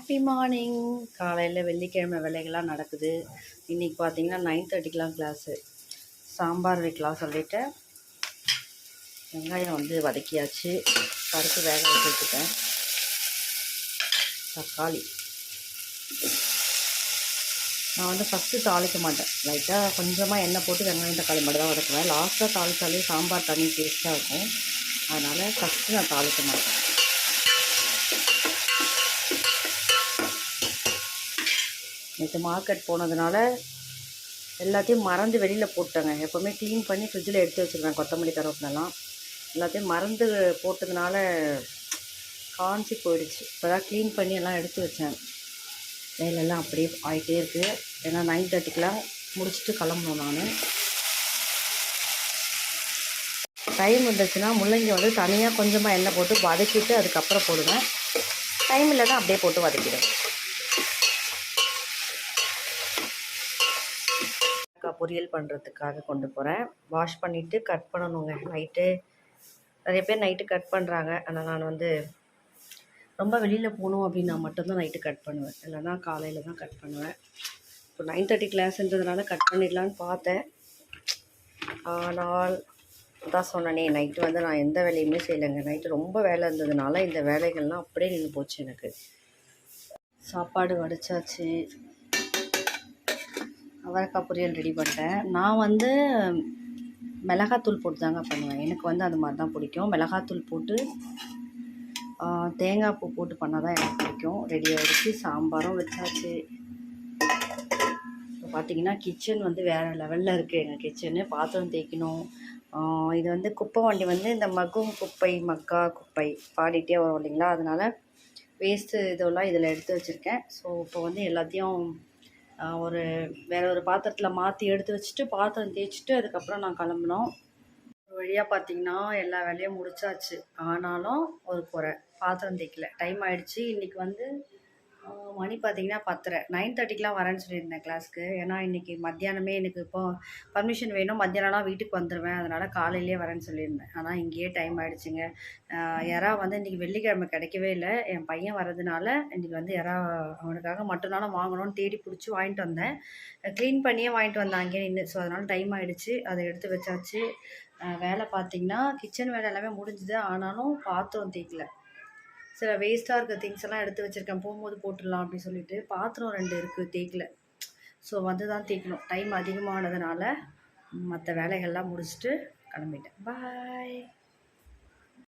Happy morning காலையில் வெள்ளிக்கிழமை வேலைகள்லாம் நடக்குது. இன்றைக்கி பார்த்தீங்கன்னா நைன் தேர்ட்டிக்கெலாம் கிளாஸு சாம்பார் வைக்கலாம் சொல்லிவிட்டு வெங்காயம் வந்து வதக்கியாச்சு. பருப்பு வேக வச்சுருக்கேன் தக்காளி. நான் வந்து ஃபஸ்ட்டு தாளிக்க மாட்டேன். லைட்டாக கொஞ்சமாக எண்ணெய் போட்டு வெங்காயம் தக்காளி மட்டும் தான் வதக்குவேன். லாஸ்ட்டாக தாளித்தாலே சாம்பார் தண்ணி டேஸ்ட்டாக இருக்கும். அதனால் ஃபஸ்ட்டு நான் தாளிக்க மாட்டேன். நேற்று மார்க்கெட் போனதுனால எல்லாத்தையும் மறந்து வெளியில் போட்டேங்க எப்போவுமே க்ளீன் பண்ணி ஃப்ரிட்ஜில் எடுத்து வச்சுருவேன் கொத்தமல்லி கருவேப்பிலலாம். எல்லாத்தையும் மறந்து போட்டதுனால காஞ்சி போயிடுச்சு. இப்போ தான் க்ளீன் பண்ணி எல்லாம் எடுத்து வச்சேன். வேலையெல்லாம் அப்படியே ஆகிட்டே இருக்குது ஏன்னா நைன் தேர்ட்டிக்கெலாம் முடிச்சுட்டு கிளம்பணும் நான். டைம் இருந்துச்சுன்னா முள்ளங்கி வந்து தனியாக கொஞ்சமாக எண்ணெய் போட்டு வதக்கிட்டு அதுக்கப்புறம் போடுவேன். டைம் இல்லைன்னா அப்படியே போட்டு வதக்கிடுவேன். பொரியல் பண்ணுறதுக்காக கொண்டு போகிறேன் வாஷ் பண்ணிவிட்டு கட் பண்ணணுங்க. நைட்டு நிறைய பேர் நைட்டு கட் பண்ணுறாங்க ஆனால் நான் வந்து ரொம்ப வெளியில் போகணும் அப்படின்னா மட்டும்தான் நைட்டு கட் பண்ணுவேன். இல்லைனா காலையில் தான் கட் பண்ணுவேன். இப்போ நைன் தேர்ட்டி கிளாஸ்ன்றதுனால கட் பண்ணிடலான்னு பார்த்தேன். ஆனால் தான் சொன்னனே நைட்டு வந்து நான் எந்த வேலையுமே செய்யலைங்க. நைட்டு ரொம்ப வேலை இருந்ததுனால இந்த வேலைகள்லாம் அப்படியே நின்று போச்சு எனக்கு. சாப்பாடு வடிச்சாச்சு. அவரைக்காய் பொரியல் ரெடி பண்ணிட்டேன். நான் வந்து மிளகாத்தூள் போட்டு தாங்க பண்ணுவேன். எனக்கு வந்து அது மாதிரி தான் பிடிக்கும். மிளகாத்தூள் போட்டு தேங்காய் பூ போட்டு பண்ணால் தான் எனக்கு பிடிக்கும். ரெடி ஆகிடுச்சு சாம்பாரும் வச்சாச்சு. இப்போ பார்த்தீங்கன்னா கிச்சன் வந்து வேறு லெவலில் இருக்குது எங்கள் கிச்சனு பாத்திரம் தேய்க்கணும். இது வந்து குப்பை வண்டி வந்து இந்த மகும் குப்பை மக்கா குப்பை பாடிட்டே வரும் இல்லைங்களா? அதனால் வேஸ்ட்டு இதெல்லாம் இதில் எடுத்து வச்சுருக்கேன். ஸோ இப்போ வந்து எல்லாத்தையும் ஒரு வேறு ஒரு பாத்திரத்தில் மாற்றி எடுத்து வச்சுட்டு பாத்திரம் தேய்ச்சிட்டு அதுக்கப்புறம் நான் கிளம்புனோம். ஒரு வழியாக பார்த்தீங்கன்னா எல்லா வேலையும் முடிச்சாச்சு. ஆனாலும் ஒரு குறை. பாத்திரம் தேய்க்கல. டைம் ஆகிடுச்சி இன்றைக்கி வந்து மணி பார்த்தீங்கன்னா பத்தரை. நைன் தேர்ட்டிக்கெலாம் வரேன்னு சொல்லியிருந்தேன் கிளாஸ்க்கு. ஏன்னா இன்றைக்கி மத்தியானமே எனக்கு இப்போ பர்மிஷன் வேணும். மத்தியானம்லாம் வீட்டுக்கு வந்துடுவேன் அதனால் காலையிலே வரேன்னு சொல்லியிருந்தேன். ஆனால் இங்கேயே டைம் ஆகிடுச்சிங்க யாரா வந்து இன்றைக்கி வெள்ளிக்கிழமை கிடைக்கவே இல்லை. என் பையன் வரதுனால இன்றைக்கி வந்து யாரா அவனுக்காக மட்டும்னாலும் வாங்கணும்னு தேடி பிடிச்சி வாங்கிட்டு வந்தேன். க்ளீன் பண்ணியே வாங்கிட்டு வந்தேன் அங்கேயே நின்று ஸோ அதனால் டைம் ஆகிடுச்சு அதை எடுத்து வச்சாச்சு. வேலை பார்த்திங்கன்னா கிச்சன் வேலை எல்லாமே முடிஞ்சுது. ஆனாலும் பாத்திரம் தேய்க்கல. சில வேஸ்ட்டாக இருக்க திங்ஸ் எல்லாம் எடுத்து வச்சுருக்கேன். போகும்போது போட்டுடலாம் அப்படின்னு சொல்லிட்டு பாத்திரம் ரெண்டு இருக்குது தேய்க்கல ஸோ வந்து தான் தேய்க்கணும் டைம் அதிகமானதுனால மற்ற வேலைகள்லாம் முடிச்சுட்டு கிளம்பிட்டேன். பாய்